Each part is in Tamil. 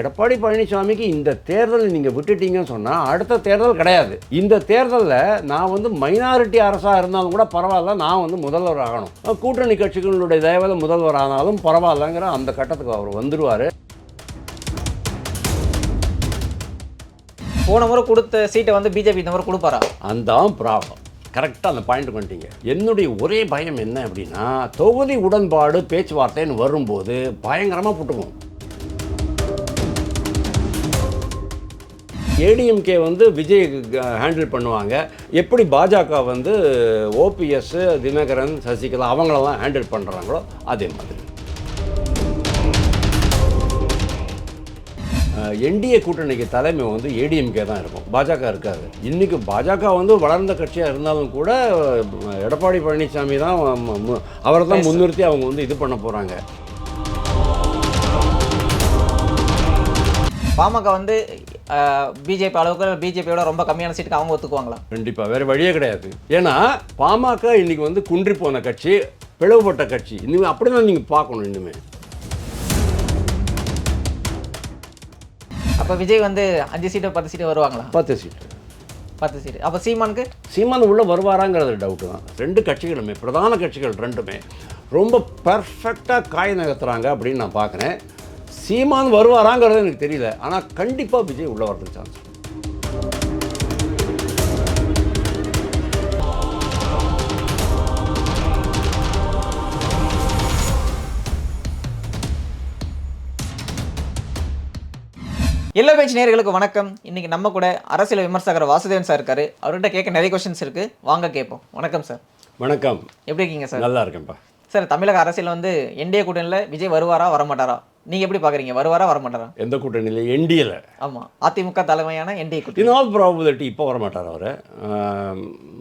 எடப்பாடி பழனிசாமிக்கு இந்த தேர்தல் நீங்கள் விட்டுட்டீங்கன்னு சொன்னால் அடுத்த தேர்தல் கிடையாது. இந்த தேர்தலில் நான் வந்து மைனாரிட்டி அரசாக இருந்தாலும் கூட பரவாயில்ல நான் வந்து முதல்வர் ஆகணும். கூட்டணி கட்சிகளுடைய தயவில் முதல்வர் ஆனாலும் பரவாயில்லங்கிற அந்த கட்டத்துக்கு அவர் வந்துடுவார் போன முறை கொடுத்த சீட்டை வந்து பிஜேபி இந்த முறை கொடுப்பாரா? அந்த ப்ராப்ளம். கரெக்டாக அந்த பாயிண்ட் பண்ணிட்டீங்க என்னுடைய ஒரே பயம் என்ன அப்படின்னா தொகுதி உடன்பாடு பேச்சுவார்த்தைன்னு வரும்போது பயங்கரமாக புட்டுக்கும் ஏடிஎம்கே வந்து விஜய் ஹேண்டில் பண்ணுவாங்க. எப்படி பாஜக வந்து ஓபிஎஸ் தினகரன் சசிகலா அவங்களெல்லாம் ஹேண்டில் பண்ணுறாங்களோ அதே மாதிரி. என்டிஏ கூட்டணிக்கு தலைமை வந்து ஏடிஎம்கே தான் இருக்கும். பாஜக இருக்காது. இன்றைக்கி பாஜக வந்து வளர்ந்த கட்சியாக இருந்தாலும் கூட எடப்பாடி பழனிசாமி தான் அவரை தான் முன்னிறுத்தி அவங்க வந்து இது பண்ண போகிறாங்க பாமக வந்து பிஜேபி அளவுக்கு பிஜேபியோட ரொம்ப கம்மியான சீட்டுக்கு அவங்க ஒத்துக்குவாங்களா? கண்டிப்பாக வேறு வழியே கிடையாது. ஏன்னா பாமக இன்னைக்கு வந்து குன்றி போன கட்சி பிளவுபட்ட கட்சி. இனிமே அப்படி தான் நீங்கள் பார்க்கணும் இனிமே. அப்போ விஜய் வந்து அஞ்சு சீட்டு பத்து சீட்டு வருவாங்களா? பத்து சீட்டு. பத்து சீட்டு. அப்போ சீமானுக்கு? சீமான் உள்ள வருவாராங்கிறது டவுட்டு தான். ரெண்டு கட்சிகளுமே பிரதான கட்சிகள் ரெண்டுமே ரொம்ப பர்ஃபெக்டாக காய் நகர்த்துறாங்க அப்படின்னு நான் பார்க்குறேன். சீமான் வருவாராங்கிறது எனக்கு தெரியல. ஆனால் கண்டிப்பாக விஜய் உள்ள வரதுக்கு சான்ஸ் எல்லா பேச்சு நேயர்களுக்கு வணக்கம். இன்னைக்கு நம்ம கூட அரசியல் விமர்சகர் வாசுதேவன் சார் இருக்காரு. அவர்கிட்ட கேட்க நிறைய கொஸ்டின்ஸ் இருக்கு. வாங்க கேட்போம். வணக்கம் சார் வணக்கம். எப்படி இருக்கீங்க சார் நல்லா இருக்கேன்ப்பா. சார் தமிழக அரசியல் வந்து என்டிஏ கூட்டணியில் விஜய் வருவாரா வரமாட்டாரா? நீங்க எப்படி பாக்குறீங்க? வருவாரா வரமாட்டாரா? எந்த கூட்டணியில்? என்டியில் ஆமா. அதிமுக தலைமையான என்டிஏ கூட்டணி. ஆல் ப்ராபபிலிட்டி இப்போ வரமாட்டார் அவர்.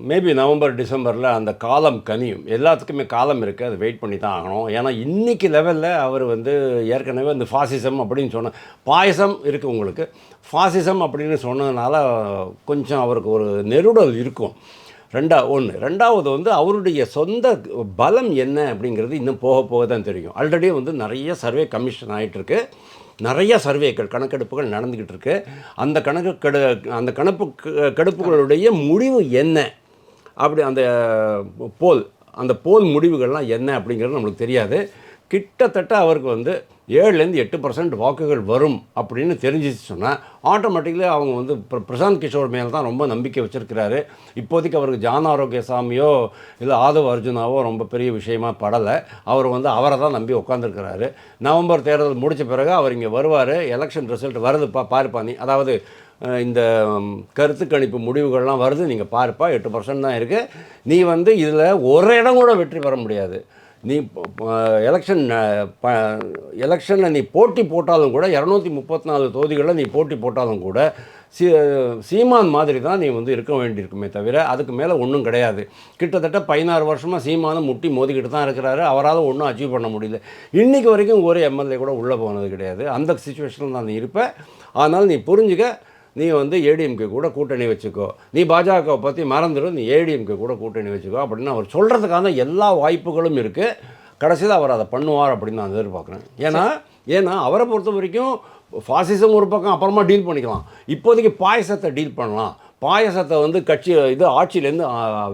மேபி நவம்பர் டிசம்பரில் அந்த காலம் கனியும். எல்லாத்துக்குமே காலம் இருக்குது அது வெயிட் பண்ணி தான் ஆகணும். ஏன்னா இன்னைக்கு லெவலில் அவர் வந்து ஏற்கனவே இந்த ஃபாசிசம் அப்படின்னு சொன்ன பாயசம் இருக்குது உங்களுக்கு. ஃபாசிசம் அப்படின்னு சொன்னதுனால கொஞ்சம் அவருக்கு ஒரு நெருடல் இருக்கும். ரெண்டா ஒன்று ரெண்டாவது வந்து அவருடைய சொந்த பலம் என்ன அப்படிங்கிறது இன்னும் போக போக தான் தெரியும். ஆல்ரெடி வந்து நிறைய சர்வே கமிஷன் ஆகிட்டுருக்கு நிறைய சர்வேக்கள் கணக்கெடுப்புகள் நடந்துக்கிட்டு இருக்கு. அந்த கணக்கு கெடு அந்த கணப்பு கெடுப்புகளுடைய முடிவு என்ன? அப்படி அந்த போல் அந்த போல் முடிவுகள்லாம் என்ன அப்படிங்கிறது நம்மளுக்கு தெரியாது. கிட்டத்தட்ட அவருக்கு வந்து ஏழுலேருந்து எட்டு பர்சன்ட் வாக்குகள் வரும் அப்படின்னு தெரிஞ்சிச்சு சொன்னால் ஆட்டோமேட்டிக்கலி அவங்க வந்து பிரசாந்த் கிஷோர் மேலே தான் ரொம்ப நம்பிக்கை வச்சுருக்கிறாரு. இப்போதைக்கு அவருக்கு ஜான் ஆரோக்கியசாமியோ இல்லை ஆதவ அர்ஜுனாவோ ரொம்ப பெரிய விஷயமா படலை. அவர் வந்து அவரை தான் நம்பி உட்காந்துருக்கிறாரு நவம்பர் தேர்தல் முடித்த பிறகு அவர் இங்கே வருவார். எலெக்ஷன் ரிசல்ட் வருதுப்பா பாருப்பா நீ அதாவது இந்த கருத்து கணிப்பு முடிவுகள்லாம் வருது நீங்கள் பாருப்பா எட்டு பர்சன்ட் தான் இருக்குது நீ வந்து இதில் ஒரு இடம் கூட வெற்றி பெற முடியாது. நீ எலெக்ஷன் ப எலெக்ஷனில் நீ போட்டி போட்டாலும் கூட இரநூத்தி முப்பத்தி நாலு தொகுதிகளில் நீ போட்டி போட்டாலும் கூட சீ சீமான் மாதிரி தான் நீ வந்து இருக்க வேண்டியிருக்குமே தவிர அதுக்கு மேலே ஒன்றும் கிடையாது. கிட்டத்தட்ட பதினாறு வருஷமாக சீமானும் முட்டி மோதிக்கிட்டு தான் இருக்கிறாரு. அவரால் ஒன்றும் அச்சீவ் பண்ண முடியல. இன்றைக்கி வரைக்கும் ஒரு எம்எல்ஏ கூட உள்ளே போனது கிடையாது. அந்த சுச்சுவேஷனில் தான் நீ ஆனால் நீ புரிஞ்சுக்க நீ வந்து ஏடிஎம்கே கூட கூட்டணி வச்சுக்கோ. நீ பாஜகவை பற்றி மறந்துடும் நீ ஏடிஎம்கே கூட கூட்டணி வச்சுக்கோ அப்படின்னு அவர் சொல்கிறதுக்கான எல்லா வாய்ப்புகளும் இருக்குது கடைசியில் அவர் அதை பண்ணுவார் அப்படின்னு நான் எதிர்பார்க்குறேன். ஏன்னா ஏன்னா அவரை பொறுத்த வரைக்கும் ஃபாசிசம் ஒரு பக்கம் அப்புறமா டீல் பண்ணிக்கலாம். இப்போதைக்கு பாயசத்தை டீல் பண்ணலாம். பாயசத்தை வந்து கட்சி இது ஆட்சியிலேருந்து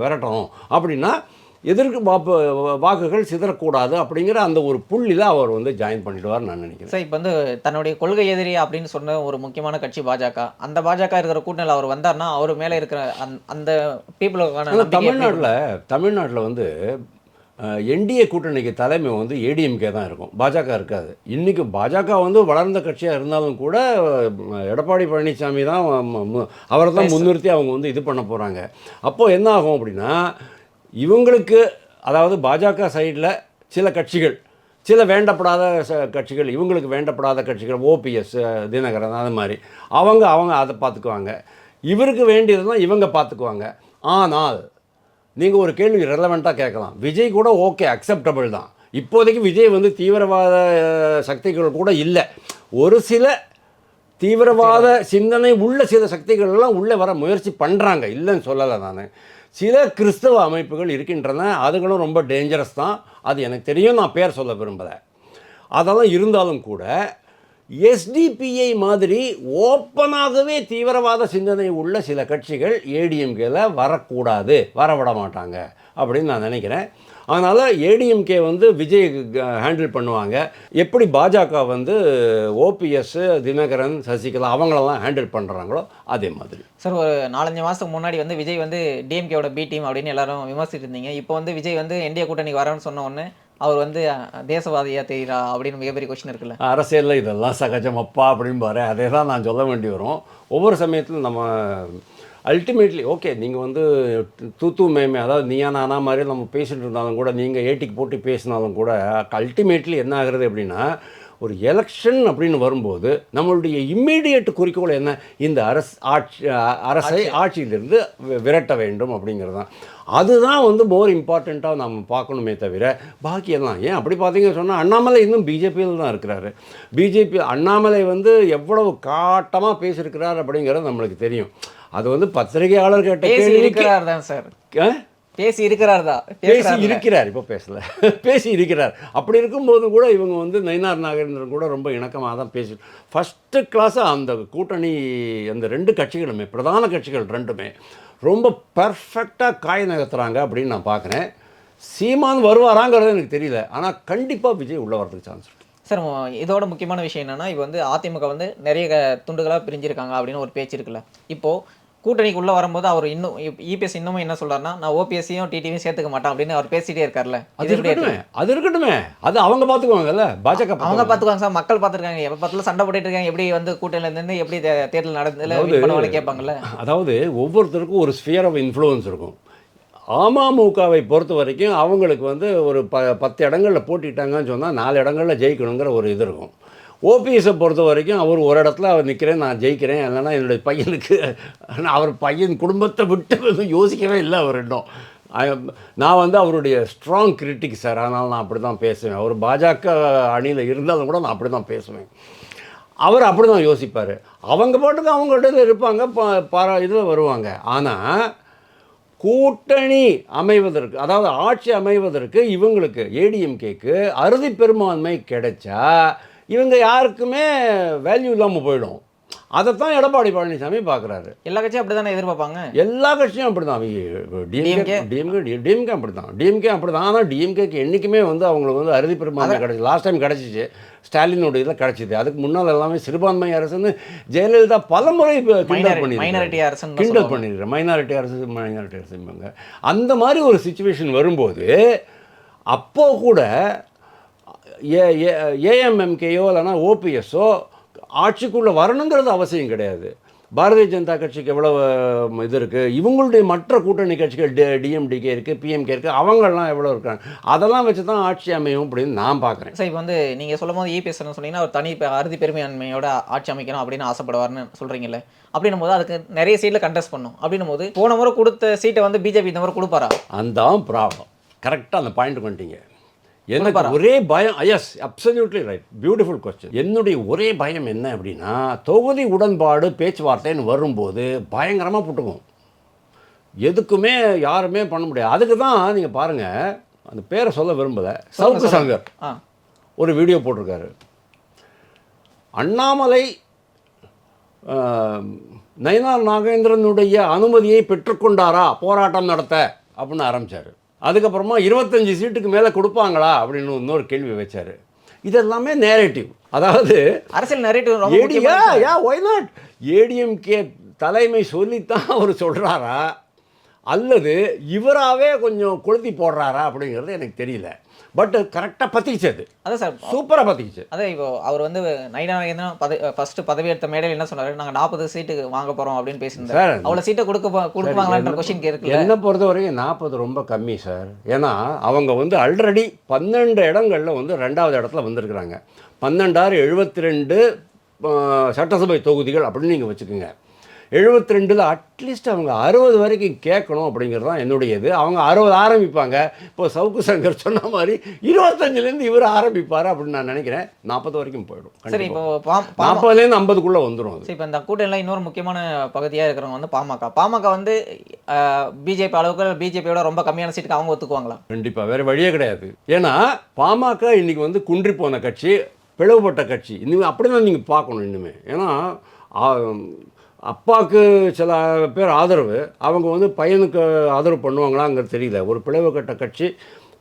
விரட்டணும். அப்படின்னா எதிர்க்கு வாக்குகள் சிதறக்கூடாது அப்படிங்கிற அந்த ஒரு புள்ளியில் அவர் வந்து ஜாயின் பண்ணிடுவார்னு நான் நினைக்கிறேன். சார் இப்போ வந்து தன்னுடைய கொள்கை எதிரி அப்படின்னு சொன்ன ஒரு முக்கியமான கட்சி பாஜக. அந்த பாஜக இருக்கிற கூட்டணியில் அவர் வந்தார்னா அவர் மேலே இருக்கிற அந்த அந்த பீப்புளுக்கான தமிழ்நாட்டில் தமிழ்நாட்டில் வந்து என்டிஏ கூட்டணிக்கு தலைமை வந்து ஏடிஎம்கே தான் இருக்கும். பாஜக இருக்காது. இன்றைக்கி பாஜக வந்து வளர்ந்த கட்சியாக இருந்தாலும் கூட எடப்பாடி பழனிசாமி தான் அவரை தான் முன்னிறுத்தி அவங்க வந்து இது பண்ண போகிறாங்க அப்போது என்ன ஆகும் அப்படின்னா இவங்களுக்கு அதாவது பாஜக சைடில் சில கட்சிகள் சில வேண்டப்படாத கட்சிகள் இவங்களுக்கு வேண்டப்படாத கட்சிகள் ஓபிஎஸ் தினகரன் அது மாதிரி. அவங்க அவங்க அதை பார்த்துக்குவாங்க. இவருக்கு வேண்டியதுதான் இவங்க பார்த்துக்குவாங்க. ஆனால் நீங்கள் ஒரு கேள்வி ரெலவெண்ட்டாக கேட்கலாம். விஜய் கூட ஓகே அக்செப்டபிள் தான். இப்போதைக்கு விஜய் வந்து தீவிரவாத சக்திகள் கூட இல்லை. ஒரு சில தீவிரவாத சிந்தனை உள்ள சில சக்திகள் எல்லாம் உள்ளே வர முயற்சி பண்ணுறாங்க இல்லைன்னு சொல்லலை நான். சில கிறிஸ்தவ அமைப்புகள் இருக்கின்றன. அதுகளும் ரொம்ப டேஞ்சரஸ் தான். அது எனக்கு தெரியும் நான் பேர் சொல்ல விரும்பலை. அதெல்லாம் இருந்தாலும் கூட எஸ்டிபிஐ மாதிரி ஓப்பனாகவே தீவிரவாத சிந்தனை உள்ள சில கட்சிகள் ஏடிஎம்கேல வரக்கூடாது வரவிட மாட்டாங்க அப்படின்னு நான் நினைக்கிறேன். அதனால் ஏடிஎம்கே வந்து விஜய் ஹேண்டில் பண்ணுவாங்க. எப்படி பாஜக வந்து ஓபிஎஸ் தினகரன் சசிகலா அவங்களெல்லாம் ஹேண்டில் பண்ணுறாங்களோ அதே மாதிரி. சார் ஒரு நாலஞ்சு மாதத்துக்கு முன்னாடி வந்து விஜய் வந்து டிஎம்கேவோட பி டீம் அப்படின்னு எல்லாரும் விமர்சிட்டு இருந்தீங்க இப்போ வந்து விஜய் வந்து என்டிஏ கூட்டணிக்கு வரேன்னு சொன்ன உடனே அவர் வந்து அஹ், தேசவாதியா தெரியுறா அப்படின்னு மிகப்பெரிய கொஸ்டின் இருக்குல்ல. அரசியலில் இதெல்லாம் சகஜம் அப்பா அப்படிம்பாரு. அதே தான் நான் சொல்ல வேண்டி வரும். ஒவ்வொரு சமயத்திலும் நம்ம அல்டிமேட்லி ஓகே நீங்கள் வந்து தூத்து மேமே அதாவது நீயா நானா மாதிரி நம்ம பேசிட்டு இருந்தாலும் கூட நீங்கள் ஏட்டிக்கு போட்டு பேசினாலும் கூட அல்டிமேட்லி என்ன ஆகுறது அப்படின்னா ஒரு எலெக்ஷன் அப்படின்னு வரும்போது நம்மளுடைய இம்மீடியட் குறிக்கோள் என்ன? இந்த அரசு ஆட்சி அரசை ஆட்சியிலிருந்து விரட்ட வேண்டும் அப்படிங்கிறது தான். அதுதான் வந்து மோர் இம்பார்ட்டண்ட்டாக நம்ம பார்க்கணுமே தவிர பாக்கியெல்லாம் ஏன்? அப்படி பார்த்தீங்கன்னு சொன்னால் அண்ணாமலை இன்னும் பிஜேபியில் தான் இருக்கிறாரு. பிஜேபி அண்ணாமலை வந்து எவ்வளவு காட்டமாக பேசியிருக்கிறார் அப்படிங்கிறது நம்மளுக்கு தெரியும். அது வந்து பத்திரிகையாளர் கேட்ட பேசி இருக்கிறார் தான் சார்? பேசி இருக்கிறார் தான் பேசி. இருக்கிறார் இப்போ பேசல. பேசி இருக்கிறார். அப்படி இருக்கும்போது கூட இவங்க வந்து நயினார் நாகேந்திரன் கூட ரொம்ப இணக்கமாக தான் பேசி ஃபஸ்ட்டு கிளாஸாக அந்த கூட்டணி அந்த ரெண்டு கட்சிகளுமே பிரதான கட்சிகள் ரெண்டுமே ரொம்ப பர்ஃபெக்டாக காய் நகர்த்துறாங்க அப்படின்னு நான் பார்க்குறேன் சீமான் வருவாராங்கிறது எனக்கு தெரியல. ஆனால் கண்டிப்பாக விஜய் உள்ள வரதுக்கு சான்ஸ் சார் இதோட முக்கியமான விஷயம் என்னன்னா இப்போ வந்து அதிமுக வந்து நிறைய க- துண்டுகளா பிரிஞ்சிருக்காங்க அப்படின்னு ஒரு பேச்சு இருக்குல்ல. இப்போ கூட்டணிக்கு உள்ள வரும்போது அவர் இன்னும் இபிஎஸ் இன்னமும் என்ன சொல்றாருன்னா நான் ஓபிஎஸ்சியும் டிடிவியும் சேர்த்துக்க மாட்டேன் அப்படின்னு அவர் பேசிட்டே இருக்கார்ல அது இருக்கட்டுமே அது இருக்கட்டுமே. அது அவங்க பார்த்துக்குவாங்கல்ல பாஜக அவங்க பார்த்துக்குவாங்க. சார் மக்கள் பார்த்துருக்காங்க எப்போ பார்த்தாலும் சண்டை போட்டுட்டு இருக்காங்க. எப்படி வந்து கூட்டணியில இருந்து எப்படி தேர்தல் நடந்ததுல கேட்பாங்கல்ல. அதாவது ஒவ்வொருத்தருக்கும் ஒரு ஸ்பியர் ஆஃப் இன்ஃப்ளூயன்ஸ் இருக்கும். அமமுகவை பொறுத்த வரைக்கும் அவங்களுக்கு வந்து ஒரு ப பத்து இடங்களில் போட்டிட்டாங்கன்னு சொன்னால் நாலு இடங்களில் ஜெயிக்கணுங்கிற ஒரு இது இருக்கும். ஓபிஎஸை பொறுத்த வரைக்கும் அவர் ஒரு இடத்துல அவர் நிற்கிறேன் நான் ஜெயிக்கிறேன் இல்லைன்னா என்னுடைய பையனுக்கு அவர் பையன் குடும்பத்தை விட்டு யோசிக்கவே இல்லை அவர் இன்னும். நான் வந்து அவருடைய ஸ்ட்ராங் கிரிட்டிக் சார் அதனால் நான் அப்படி தான் பேசுவேன். அவர் பாஜக அணியில் இருந்தாலும் கூட நான் அப்படி தான் பேசுவேன். அவர் அப்படி தான் யோசிப்பார். அவங்க பாட்டுக்கு அவங்க இடத்துல இருப்பாங்க ப- பர இதில் வருவாங்க. ஆனால் கூட்டணி அமைவதற்கு அதாவது ஆட்சி அமைவதற்கு இவங்களுக்கு ஏடிஎம்கேக்கு அறுதி பெரும்பான்மை கிடைச்சா இவங்க யாருக்குமே வேல்யூ இல்லாமல் போயிடும். அதைத்தான் எடப்பாடி பழனிசாமி பார்க்குறாரு எல்லா கட்சியும் அப்படிதானே எதிர்பார்ப்பாங்க? எல்லா கட்சியும் அப்படி தான் டிஎம்கே டிஎம்கே டிஎம்கே அப்படி தான் டிஎம்கே அப்படி தான் ஆனால் டிஎம்கேக்கு என்றைக்குமே வந்து அவங்களுக்கு வந்து அறுதி பெரும்பான்மை கிடச்சி லாஸ்ட் டைம் கிடச்சிச்சு. ஸ்டாலினோட இதில் கிடச்சிது. அதுக்கு முன்னால் எல்லாமே சிறுபான்மை அரசுன்னு ஜெயலலிதா பலமுறை இப்ப கிண்டல் மைனாரிட்டி அரசு கிண்டல் பண்ணிடுறேன் மைனாரிட்டி அரசு மைனாரிட்டி அரசுங்க அந்த மாதிரி ஒரு சுச்சுவேஷன் வரும்போது அப்போ கூட ஏ ஏஎம்எம்கேயோ இல்லைன்னா ஓபிஎஸ்ஸோ ஆட்சிக்குள்ளே வரணுங்கிறது அவசியம் கிடையாது. பாரதிய ஜனதா கட்சிக்கு எவ்வளவு ம், இது இருக்குது இவங்களுடைய மற்ற கூட்டணி கட்சிகள் டி டிஎம்டிகே இருக்குது பிஎம்கே இருக்குது அவங்கெல்லாம் எவ்வளோ இருக்காங்க? அதெல்லாம் வச்சு தான் ஆட்சி அமையும் அப்படின்னு நான் பார்க்குறேன் சார் இப்போ வந்து நீங்கள் சொல்லும் போது இபிஎஸ் சொன்னீங்கன்னா ஒரு தனி அறுதி பெருமையாண்மையோட ஆட்சி அமைக்கணும் அப்படின்னு ஆசைப்படுவார்னு சொல்கிறீங்கல்ல அப்படின்னும் போது அதுக்கு நிறைய சீட்டில் கண்டெஸ்ட் பண்ணும். அப்படின்னும் போது போன முறை கொடுத்த சீட்டை வந்து பிஜேபி இந்த முறை கொடுப்பாரா? அந்த ப்ராப்ளம். கரெக்டாக அந்த பாயிண்ட் வந்துட்டீங்க எனக்கு? ஒரே பயம் yes absolutely right beautiful question என்னுடைய ஒரே பயம் என்ன அப்படின்னா தொகுதி உடன்பாடு பேச்சுவார்த்தைன்னு வரும்போது பயங்கரமாக புட்டுக்கும் எதுக்குமே யாருமே பண்ண முடியாது. அதுக்கு தான் நீங்கள் பாருங்கள் அந்த பேரை சொல்ல விரும்பலை. சவுக்கு சங்கர் ஒரு வீடியோ போட்டிருக்காரு. அண்ணாமலை நயினார் நாகேந்திரனுடைய அனுமதியை பெற்றுக்கொண்டாரா? போராட்டம் நடத்த அப்படின்னு ஆரம்பிச்சாரு. அதுக்கப்புறமா இருபத்தஞ்சி சீட்டுக்கு மேலே கொடுப்பாங்களா அப்படின்னு இன்னொரு கேள்வி வச்சாரு. இதெல்லாமே நேரேட்டிவ் அதாவது அரசியல் நரேட்டிவ் ஏடியா யா ஒய் நாட் ஏடிஎம்கே தலைமை சொல்லித்தான் அவர் சொல்கிறாரா அல்லது இவராகவே கொஞ்சம் கொளுத்தி போடுறாரா அப்படிங்கிறது எனக்கு தெரியல. பட் கரெக்டாக பற்றிக்கிச்சு அது அதான் சார் சூப்பராக பற்றிக்கிச்சு அதான் இப்போ அவர் வந்து நைனாகேந்திரன் பத ஃபர்ஸ்ட் பதவி எடுத்த மேடையில் என்ன சொன்னாரு? நாங்க நாற்பது சீட்டு வாங்க போறோம் அப்படின்னு பேசியிருந்தாரு. சார் அவ்வளவு சீட்டை கொடுக்க கொடுப்பாங்களான்ற கொஸ்டின் இருக்குல்ல என்னை பொறுத்த வரைக்கும் நாற்பது ரொம்ப கம்மி சார். ஏன்னா அவங்க வந்து ஆல்ரெடி பன்னெண்டு இடங்களில் வந்து ரெண்டாவது இடத்துல வந்திருக்கிறாங்க. பன்னெண்டாறு எழுபத்தி ரெண்டு சட்டசபை தொகுதிகள் அப்படின்னு நீங்கள் வச்சுக்கோங்க. எழுபத்தி ரெண்டில் அட்லீஸ்ட் அவங்க அறுபது வரைக்கும் கேட்கணும் அப்படிங்கிறது தான் என்னுடைய இது அவங்க அறுபது ஆரம்பிப்பாங்க. இப்போ சவுக்கு சங்கர் சொன்ன மாதிரி இருபத்தஞ்சிலேருந்து இவர் ஆரம்பிப்பார் அப்படின்னு நான் நினைக்கிறேன். நாற்பது வரைக்கும் போயிடும். சரி இப்போ நாற்பதுலேருந்து ஐம்பதுக்குள்ளே வந்துடும் சரி இப்போ இந்த கூட்டணியில் இன்னொரு முக்கியமான பகுதியாக இருக்கிறவங்க வந்து பாமக. பாமக வந்து பிஜேபி அளவுக்கு பிஜேபியோட ரொம்ப கம்மியான சீட்டுக்கு அவங்க ஒத்துக்குவாங்களா? கண்டிப்பாக வேறு வழியே கிடையாது. ஏன்னா பாமக இன்னைக்கு வந்து குன்றி போன கட்சி பிளவுபட்ட கட்சி. இனிமேல் அப்படி தான் நீங்கள் பார்க்கணும் இன்னுமே ஏன்னா அப்பாவுக்கு சில பேர் ஆதரவு. அவங்க வந்து பையனுக்கு ஆதரவு பண்ணுவாங்களாங்கிறது தெரியல. ஒரு பிளவுபட்ட கட்சி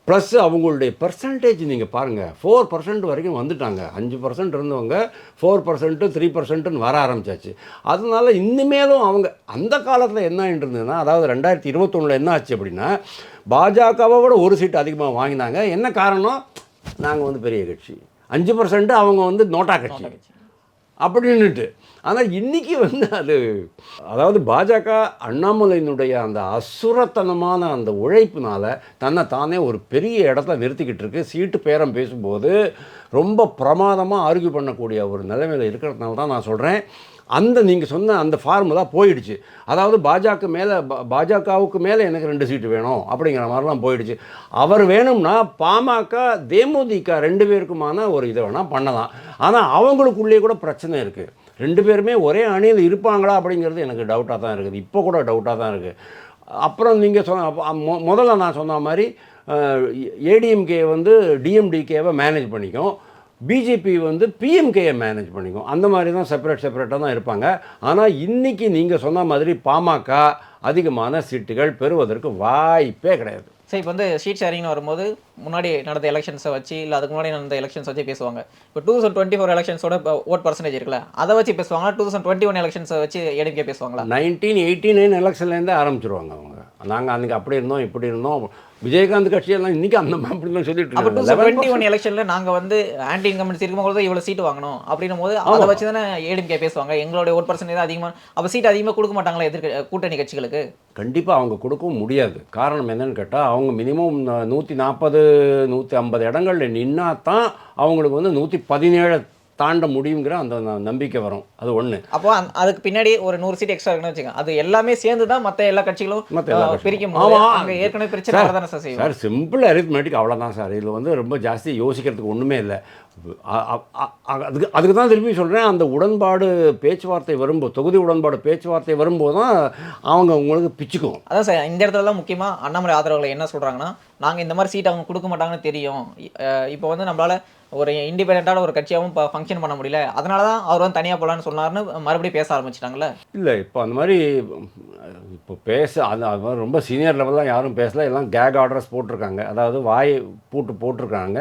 ப்ளஸ் அவங்களுடைய பர்சன்டேஜ் நீங்கள் பாருங்கள் ஃபோர் பர்சன்ட் வரைக்கும் வந்துட்டாங்க. அஞ்சு பர்சன்ட் இருந்தவங்க ஃபோர் பர்சன்ட்டு த்ரீ பர்சன்ட்டுன்னு வர ஆரம்பிச்சாச்சு. அதனால இனிமேலும் அவங்க அந்த காலத்தில் என்ன இருந்ததுன்னா அதாவது ரெண்டாயிரத்தி இருபத்தொன்னில் என்ன ஆச்சு அப்படின்னா பாஜகவை விட ஒரு சீட் அதிகமாக வாங்கினாங்க. என்ன காரணம்? நாங்கள் வந்து பெரிய கட்சி. அஞ்சு பர்சன்ட் அவங்க வந்து நோட்டா கட்சி. அப்படின்னுட்டு. ஆனால் இன்றைக்கி வந்து அது அதாவது பாஜக அண்ணாமலையினுடைய அந்த அசுரத்தனமான அந்த உழைப்புனால் தன்னை தானே ஒரு பெரிய இடத்த நிறுத்திக்கிட்டு இருக்கு. சீட்டு பேரம் பேசும்போது ரொம்ப பிரமாதமாக ஆர்கியூ பண்ணக்கூடிய ஒரு நிலைமையில் இருக்கிறதுனால தான் நான் சொல்கிறேன் அந்த நீங்கள் சொன்ன அந்த ஃபார்முலா போயிடுச்சு. அதாவது பாஜக மேலே பாஜகவுக்கு மேலே எனக்கு ரெண்டு சீட்டு வேணும் அப்படிங்கிற மாதிரிலாம் போயிடுச்சு. அவர் வேணும்னா பாமக தேமுதிக ரெண்டு பேருக்குமான ஒரு இதை வேணால் பண்ணலாம். ஆனால் அவங்களுக்குள்ளேயே கூட பிரச்சனை இருக்குது ரெண்டு பேருமே ஒரே அணியில் இருப்பாங்களா அப்படிங்கிறது எனக்கு டவுட்டாக தான் இருக்குது. இப்போ கூட டவுட்டாக தான் இருக்குது. அப்புறம் நீங்கள் சொன்ன முதல்ல நான் சொன்ன மாதிரி ஏடிஎம்கே வந்து டிஎம்டிகேவை மேனேஜ் பண்ணிக்கும். பிஜேபி வந்து பிஎம்கேயை மேனேஜ் பண்ணிக்கும். அந்த மாதிரி தான் செப்பரேட் செப்பரேட்டாக தான் இருப்பாங்க. ஆனால் இன்றைக்கி நீங்கள் சொன்ன மாதிரி பாமக அதிகமான சீட்டுகள் பெறுவதற்கு வாய்ப்பே கிடையாது. ஸோ இப்போ வந்து ஷீட் ஷேரிங்னு வரும்போது முன்னாடி நடந்த எலெக்ஷன்ஸை வச்சு இல்லை அதுக்கு முன்னாடி நடந்த எலெக்ஷன்ஸ் வச்சு பேசுவாங்க. இப்போ டூ தௌசண்ட் டுவெண்ட்டி ஃபோர் எலெக்ஷன்ஸோட ஓட் பர்சன்டேஜ் இருக்குல்ல அதை வச்சு பேசுவாங்களா? டூ தௌசண்ட் டுவெண்ட்டி ஒன் எலெக்ஷன்ஸை வச்சு எடுக்க பேசுவாங்களா? நைன்டீன் எயிட்டி நைன் எலெக்ஷன்லேருந்தே ஆரம்பிச்சிருவாங்க அவங்க. நாங்கள் அன்றைக்கி அப்படி இருந்தோம் இப்படி இருந்தோம். விஜயகாந்த் கட்சியெல்லாம் இன்றைக்கி அந்த அப்படிலாம் சொல்லிட்டு அப்போ டுவெண்ட்டி ஒன் எலெக்ஷன்ல நாங்க வந்து ஆன்டி இன்கம்பன்சி இருக்கும்போது தான் இவ்வளோ சீட் வாங்கணும். அப்படின்னும் போது அதை வச்சு தானே ஏடிஎம்கே பேசுவாங்க. எங்களுடைய ஓட் பர்சன்டேஜ் அதிகமாக அப்போ சீட் அதிகமாக கொடுக்க மாட்டாங்களா எதிர்க்க கூட்டணி கட்சிகளுக்கு? கண்டிப்பாக அவங்க கொடுக்கவும் முடியாது. காரணம் என்னன்னு கேட்டால் அவங்க மினிமம் நூற்றி நாற்பது நூற்றி ஐம்பது இடங்களில் நின்னா தான் அவங்களுக்கு வந்து நூற்றி பதினேழு தாண்ட முடியுங்கிற அந்த நம்பிக்கை வரும். அது ஒன்று அப்போ அதுக்கு பின்னாடி ஒரு நூறு சீட் எக்ஸ்ட்ரா இருக்குன்னு வச்சுக்கோங்க. அது எல்லாமே சேர்ந்து தான் மற்ற எல்லா கட்சிகளும் மற்ற எல்லா. பிரிக்கும். அங்க ஏற்கனவே பிரச்சனை வரதானே சார் செய்யும். சார் சிம்பிள் அரித்மெட்டிக் அவ்வளோதான் சார். இதில் வந்து ரொம்ப ஜாஸ்தி யோசிக்கிறதுக்கு ஒன்றுமே இல்லை. அதுக்கு அதுக்கு தான் திருப்பி சொல்கிறேன் அந்த உடன்பாடு பேச்சுவார்த்தை வரும்போது தொகுதி உடன்பாடு பேச்சுவார்த்தை வரும்போது தான் அவங்க உங்களுக்கு பிச்சுக்கும். அதான் சார் இந்த இடத்துல தான் முக்கியமா அண்ணாமலை ஆதரவுகளை என்ன சொல்றாங்கன்னா நாங்க இந்த மாதிரி சீட் அவங்க கொடுக்க மாட்டாங்கன்னு தெரியும். இப்போ வந்து நம்மளால ஒரு இண்டிபெண்டான ஒரு கட்சியாகவும் இப்போ ஃபங்க்ஷன் பண்ண முடியல. அதனால தான் அவர் வந்து தனியாக போகலான்னு சொன்னார்னு மறுபடியும் பேச ஆரம்பிச்சிட்டாங்கல்ல? இல்லை இப்போ அந்த மாதிரி இப்போ பேச அது அது மாதிரி ரொம்ப சீனியர் லெவல்லாம் யாரும் பேசல. எல்லாம் கேக் ஆர்டர்ஸ் போட்டிருக்காங்க. அதாவது வாய் பூட்டு போட்டிருக்காங்க.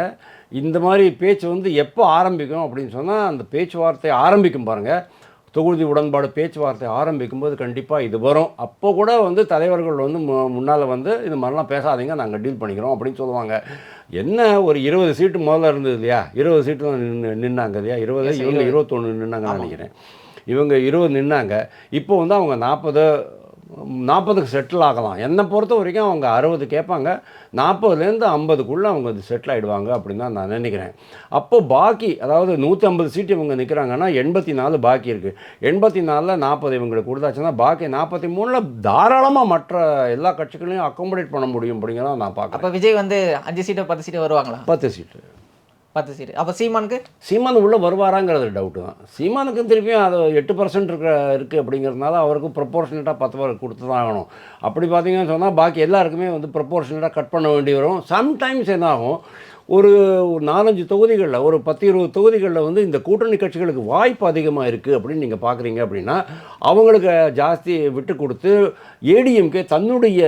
இந்த மாதிரி பேச்சு வந்து எப்போ ஆரம்பிக்கும் அப்படின்னு சொன்னால் அந்த பேச்சுவார்த்தை ஆரம்பிக்கும் பாருங்கள் தொகுதி உடன்பாடு பேச்சுவார்த்தை ஆரம்பிக்கும் போது கண்டிப்பாக இது வரும். அப்போ கூட வந்து தலைவர்கள் வந்து மு- முன்னால் வந்து இது மாதிரிலாம் பேசாதீங்க நாங்கள் டீல் பண்ணிக்கிறோம் அப்படின்னு சொல்லுவாங்க. என்ன ஒரு இருபது சீட்டு முதல்ல இருந்தது இல்லையா? இருபது சீட்டு தான் நின்று நின்னாங்க இல்லையா? இருபது இவங்க இருபது. இருபத்தொன்று நின்னாங்கன்னு. நினைக்கிறேன். இவங்க இருபது நின்னாங்க. இப்போ வந்து அவங்க நாற்பது நாற்பதுக்கு செட்டில் ஆகலாம். என்னை பொறுத்த வரைக்கும் அவங்க அறுபது கேட்பாங்க. நாற்பதுலேருந்து ஐம்பதுக்குள்ளே அவங்க அது செட்டில் ஆகிடுவாங்க அப்படின்னு தான் நான் நினைக்கிறேன். அப்போ பாக்கி அதாவது நூற்றி ஐம்பது சீட்டு இவங்க நிற்கிறாங்கன்னா எண்பத்தி நாலு பாக்கி இருக்குது எண்பத்தி நாலில் நாற்பது இவங்களுக்கு கொடுத்தாச்சுன்னா பாக்கி நாற்பத்தி மூணில் தாராளமாக மற்ற எல்லா கட்சிகளையும் அக்காமடேட் பண்ண முடியும் அப்படிங்கிறத நான் பார்க்குறேன் அப்போ விஜய் வந்து அஞ்சு சீட்டு பத்து சீட்டு வருவாங்களா? பத்து சீட்டு பத்து சீட்டு அப்போ சீமானுக்கு? சீமான் உள்ளே வருவாராங்கிறது டவுட்டு தான். சீமானுக்கும் திருப்பியும் அது எட்டு பர்சன்ட் இருக்கிற இருக்குது அப்படிங்கிறதுனால அவருக்கு ப்ரொப்போர்ஷனேட்டாக பத்து பேர் கொடுத்து தான் ஆகணும். அப்படி பார்த்தீங்கன்னு சொன்னால் பாக்கி எல்லாருக்குமே வந்து ப்ரொப்போர்ஷனேட்டாக கட் பண்ண வேண்டி வரும். சம்டைம்ஸ் என்ன ஆகும் ஒரு ஒரு நாலஞ்சு தொகுதிகளில் ஒரு பத்து இருபது தொகுதிகளில் வந்து இந்த கூட்டணி கட்சிகளுக்கு வாய்ப்பு அதிகமாக இருக்குது அப்படின்னு நீங்கள் பார்க்குறீங்க அப்படின்னா அவங்களுக்கு ஜாஸ்தி விட்டு கொடுத்து ஏடிஎம்கே தன்னுடைய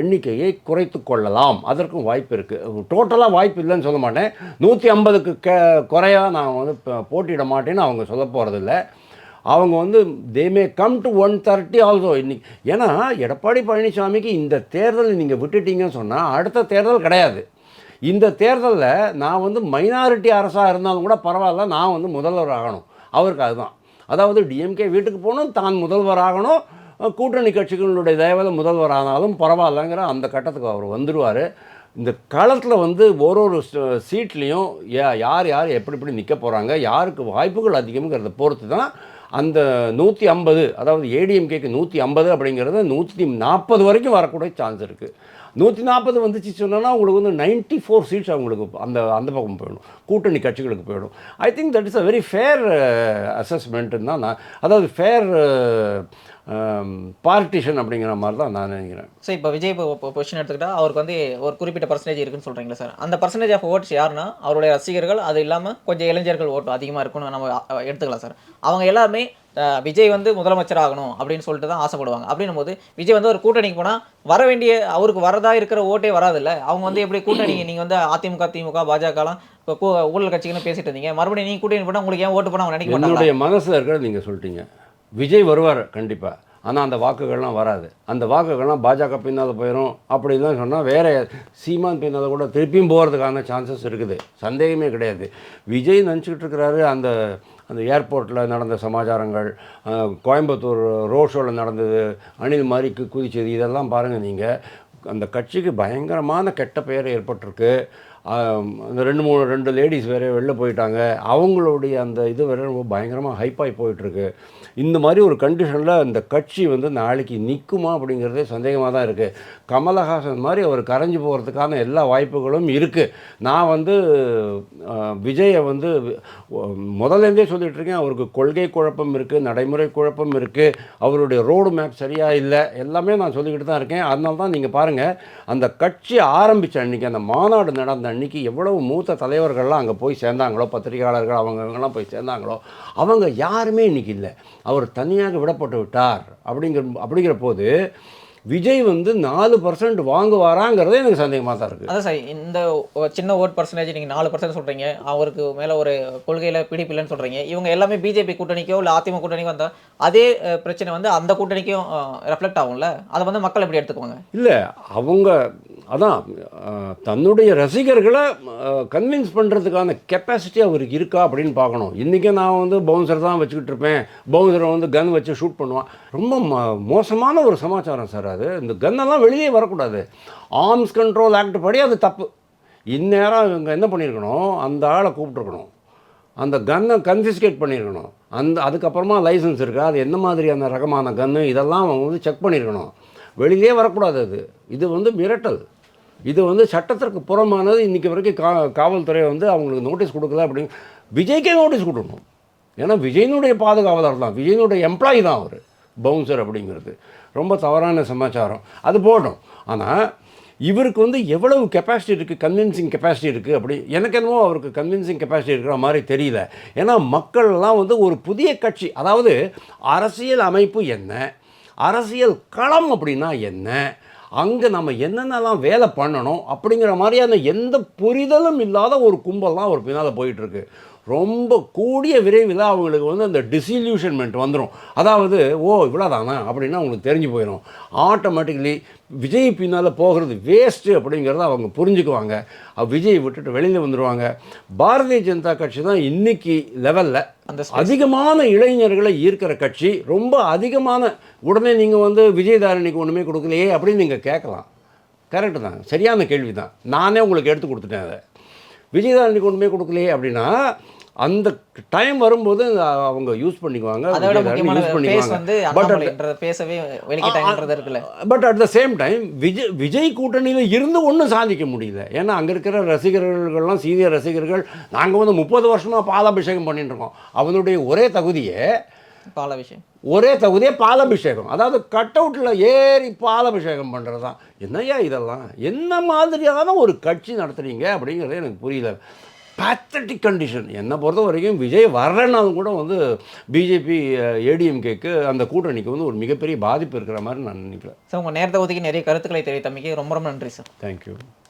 எண்ணிக்கையை குறைத்து கொள்ளலாம். அதற்கும் வாய்ப்பு இருக்குது டோட்டலாக வாய்ப்பு இல்லைன்னு சொல்ல மாட்டேன். நூற்றி ஐம்பதுக்கு க குறையாக நான் வந்து போட்டியிட மாட்டேன்னு அவங்க சொல்ல போகிறதில்ல அவங்க வந்து they may come to one thirty also இன்னைக்கு ஏன்னா எடப்பாடி பழனிசாமிக்கு இந்த தேர்தல் நீங்கள் விட்டுட்டீங்கன்னு சொன்னால் அடுத்த தேர்தல் கிடையாது. இந்த தேர்தலில் நான் வந்து மைனாரிட்டி அரசாக இருந்தாலும் கூட பரவாயில்ல நான் வந்து முதல்வர் ஆகணும். அவருக்கு அதுதான். அதாவது டிஎம்கே வீட்டுக்கு போகணும் தான் முதல்வர் ஆகணும். கூட்டணி கட்சிகளுடைய தயவில் முதல்வர் ஆனாலும் பரவாயில்லங்கிற அந்த கட்டத்துக்கு அவர் வந்துடுவார் இந்த களத்தில் வந்து ஒரு ஒரு சீட்லேயும் யா யார் யார் எப்படி எப்படி நிற்க போகிறாங்க யாருக்கு வாய்ப்புகள் அதிகம்ங்கிறத பொறுத்து தான் அந்த நூற்றி ஐம்பது அதாவது ஏடிஎம்கேக்கு நூற்றி ஐம்பது அப்படிங்கிறது நூற்றி நாற்பது வரைக்கும் வரக்கூடிய சான்ஸ் இருக்குது நூற்றி நாற்பது வந்துச்சு சொன்னால் உங்களுக்கு வந்து நைன்ட்டி ஃபோர் சீட்ஸ் அவங்களுக்கு அந்த அந்த பக்கம் போயிடும். கூட்டணி கட்சிகளுக்கு போயிடும். I think that is a very fair அசஸ்மெண்ட்டுன்னு தான் நான் அதாவது ஃபேர் பார்ட்டிஷன் uh, um, அப்படிங்கிற மாதிரி தான் நான் நினைக்கிறேன். ஸோ இப்போ விஜய் பொசிஷன் எடுத்துக்கிட்டால் அவருக்கு வந்து ஒரு குறிப்பிட்ட பர்சன்டேஜ் இருக்குன்னு சொல்கிறீங்களா சார் அந்த பர்சன்டேஜ் ஆஃப் ஓட்ஸ் யாருன்னா அவருடைய ரசிகர்கள் அது இல்லாமல் கொஞ்சம் இளைஞர்கள் ஓட்டு அதிகமாக இருக்குன்னு நம்ம எடுத்துக்கலாம் சார் அவங்க எல்லாருமே விஜய் வந்து முதலமைச்சர் ஆகணும் அப்படின்னு சொல்லிட்டு தான் ஆசைப்படுவாங்க. அப்படின்னும் போது விஜய் வந்து ஒரு கூட்டணிக்கு போனால் வர வேண்டிய அவருக்கு வரதா இருக்கிற ஓட்டே வராதுல்ல. அவங்க வந்து எப்படி கூட்டணி நீங்கள் வந்து அதிமுக திமுக பாஜகலாம் இப்போ ஊழல் கட்சிக்குன்னு பேசிட்டு இருந்தீங்க. மறுபடியும் நீங்கள் கூட்டணி போனால் உங்களுக்கு ஏன் ஓட்டு போனால் அவங்க நினைக்க மாட்டாங்க மனசில் இருக்கிறத நீங்கள் சொல்லிட்டீங்க. விஜய் வருவார் கண்டிப்பாக ஆனால் அந்த வாக்குகள்லாம் வராது. அந்த வாக்குகள்லாம் பாஜக பின்னால் போயிடும் அப்படிலாம் சொன்னால் வேற சீமான் பின்னால் கூட திருப்பியும் போகிறதுக்கான சான்சஸ் இருக்குது. சந்தேகமே கிடையாது. விஜய் நினச்சிக்கிட்டு இருக்கிறாரு அந்த அந்த ஏர்போர்ட்டில் நடந்த சமாச்சாரங்கள் கோயம்புத்தூர் ரோட் ஷோவில் நடந்தது அணில் மாதிரி குதிச்சது இதெல்லாம் பாருங்கள் நீங்கள் அந்த கட்சிக்கு பயங்கரமான கெட்ட பெயர் ஏற்பட்டிருக்கு. அந்த ரெண்டு மூணு ரெண்டு லேடிஸ் வேறு வெளில போயிட்டாங்க. அவங்களுடைய அந்த இது வேறு ரொம்ப பயங்கரமாக ஹைப்பாகி போயிட்டுருக்கு. இந்த மாதிரி ஒரு கண்டிஷனில் இந்த கட்சி வந்து நாளைக்கு நிற்குமா அப்படிங்கிறதே சந்தேகமாக தான் இருக்குது கமலஹாசன் மாதிரி அவர் கரைஞ்சு போகிறதுக்கான எல்லா வாய்ப்புகளும் இருக்குது நான் வந்து விஜயை வந்து முதலேருந்தே சொல்லிகிட்டு இருக்கேன். அவருக்கு கொள்கை குழப்பம் இருக்குது நடைமுறை குழப்பம் இருக்குது அவருடைய ரோடு மேப் சரியாக இல்லை எல்லாமே நான் சொல்லிக்கிட்டு தான் இருக்கேன். அதனால தான் நீங்கள் பாருங்கள் அந்த கட்சி ஆரம்பித்த அன்றைக்கி அந்த மாநாடு நடந்த அன்னைக்கு எவ்வளவு மூத்த தலைவர்கள்லாம் அங்கே போய் சேர்ந்தாங்களோ பத்திரிகையாளர்கள் அவங்க போய் சேர்ந்தாங்களோ அவங்க யாருமே இன்றைக்கி இல்லை. அவர் தனியாக விடப்பட்டு விட்டார். அப்படிங்கிற அப்படிங்கிற போது விஜய் வந்து நாலு பர்சன்ட் வாங்குவாராங்கிறதே எனக்கு சந்தேகமாக தான் இருக்குது அதான் சார் இந்த சின்ன ஓட் பர்சன்டேஜ் நீங்கள் நாலு பர்சன்ட் சொல்கிறீங்க அவருக்கு மேலே ஒரு கொள்கையில் பிடிப்பு இல்லைன்னு சொல்கிறீங்க இவங்க எல்லாமே பிஜேபி கூட்டணிக்கோ இல்லை அதிமுக கூட்டணிக்கோ வந்தால் அதே பிரச்சனை வந்து அந்த கூட்டணிக்கும் ரெஃப்ளெக்ட் ஆகும்ல? அதை வந்து மக்கள் எப்படி எடுத்துக்குவாங்க? இல்லை அவங்க அதான் தன்னுடைய ரசிகர்களை கன்வின்ஸ் பண்ணுறதுக்கான கெப்பாசிட்டி அவருக்கு இருக்கா அப்படின்னு பார்க்கணும். இன்றைக்கி நான் வந்து பவுன்சர் தான் வச்சுக்கிட்டு இருப்பேன். பவுன்சரை வந்து கன் வச்சு ஷூட் பண்ணுவான். ரொம்ப மோசமான ஒரு சமாச்சாரம் சார் அது. இந்த கன்னெல்லாம் வெளியே வரக்கூடாது. ஆர்ம்ஸ் கண்ட்ரோல் ஆக்ட் படி அது தப்பு. இந்நேரம் இவங்க என்ன பண்ணியிருக்கணும் அந்த ஆளை கூப்பிட்ருக்கணும் அந்த கன்னை கன்ஃபிஸ்கேட் பண்ணியிருக்கணும் அந்த அதுக்கப்புறமா லைசன்ஸ் இருக்கா? அது என்ன மாதிரியான ரகமான கன்று இதெல்லாம் அவங்க வந்து செக் பண்ணியிருக்கணும் வெளியிலே வரக்கூடாது அது. இது வந்து மிரட்டல். இது வந்து சட்டத்திற்கு புறமானது இன்றைக்கி வரைக்கும் கா காவல்துறை வந்து அவங்களுக்கு நோட்டீஸ் கொடுக்கல அப்படின்னு. விஜய்க்கே நோட்டீஸ் கொடுக்கணும். ஏன்னா விஜயனுடைய பாதுகாவலர் தான். விஜயனுடைய எம்ப்ளாயி தான் அவர். பவுன்சர் அப்படிங்கிறது. ரொம்ப தவறான சமாச்சாரம். அது போடும் ஆனால் இவருக்கு வந்து எவ்வளவு கெப்பாசிட்டி இருக்குது கன்வின்சிங் கெப்பாசிட்டி இருக்குது அப்படி. எனக்கு என்னமோ அவருக்கு கன்வின்சிங் கெப்பாசிட்டி இருக்கிற மாதிரி தெரியல. ஏன்னா மக்கள்லாம் வந்து ஒரு புதிய கட்சி. அதாவது அரசியல் அமைப்பு என்ன? அரசியல் களம் அப்படின்னா என்ன? அங்கே நம்ம என்னென்னலாம் வேலை பண்ணணும்? அப்படிங்கிற மாதிரியான எந்த புரிதலும் இல்லாத ஒரு கும்பல் தான் ஒரு பின்னால் போயிட்டுருக்கு ரொம்ப கூடிய விரைவில் அவங்களுக்கு வந்து அந்த டிசில்யூஷன்மெண்ட் வந்துடும் அதாவது ஓ இவ்வளோதானா அப்படின்னு அவங்களுக்கு தெரிஞ்சு போயிடும் ஆட்டோமேட்டிக்கலி விஜய் பின்னால் போகிறது வேஸ்ட்டு அப்படிங்கிறத அவங்க புரிஞ்சுக்குவாங்க. விஜய் விட்டுட்டு வெளியில் வந்துடுவாங்க பாரதிய ஜனதா கட்சி தான் இன்னைக்கு லெவலில் அந்த அதிகமான இளைஞர்களை ஈர்க்கிற கட்சி. ரொம்ப அதிகமான உடனே நீங்கள் வந்து விஜயதாரணிக்கு ஒன்றுமே கொடுக்கலையே அப்படின்னு நீங்கள் கேட்கலாம். கரெக்டு தான். சரியான கேள்வி தான் நானே உங்களுக்கு எடுத்து கொடுத்துட்டேன் அதை. விஜயதாரணிக்கு ஒன்றுமே கொடுக்கலையே அப்படின்னா அந்த டைம் வரும்போது அவங்க யூஸ் பண்ணிக்குவாங்க. But at the same time Vijay Vijay கூட்டணியில் இருந்து ஒன்றும் சாதிக்க முடியல. ஏன்னா அங்கே இருக்கிற ரசிகர்கள்லாம் சீனியர் ரசிகர்கள் நாங்கள் வந்து முப்பது வருஷமாக பாலாபிஷேகம் பண்ணிட்டு இருக்கோம். அவனுடைய ஒரே தகுதியே பால விஷயம் ஒரே தகுதியே பாலாபிஷேகம். அதாவது கட் அவுட்டில் ஏறி பாலாபிஷேகம் பண்ணுறது தான் என்னய்யா இதெல்லாம்? என்ன மாதிரியான ஒரு கட்சி நடத்துறீங்க அப்படிங்கிறது எனக்கு புரியல. பேத்தட்டிக் கண்டிஷன் என்னை பொறுத்த வரைக்கும் விஜய் வரலனாலும் கூட வந்து பிஜேபி ஏடிஎம்கேக்கு அந்த கூட்டணிக்கு வந்து ஒரு மிகப்பெரிய பாதிப்பு இருக்கிற மாதிரி நான் நினைக்கிறேன். சார் உங்கள் நேரத்தை ஒதுக்கி நிறைய கருத்துக்களை தெரிவித்தமைக்கு ரொம்ப ரொம்ப நன்றி சார். தேங்க்யூ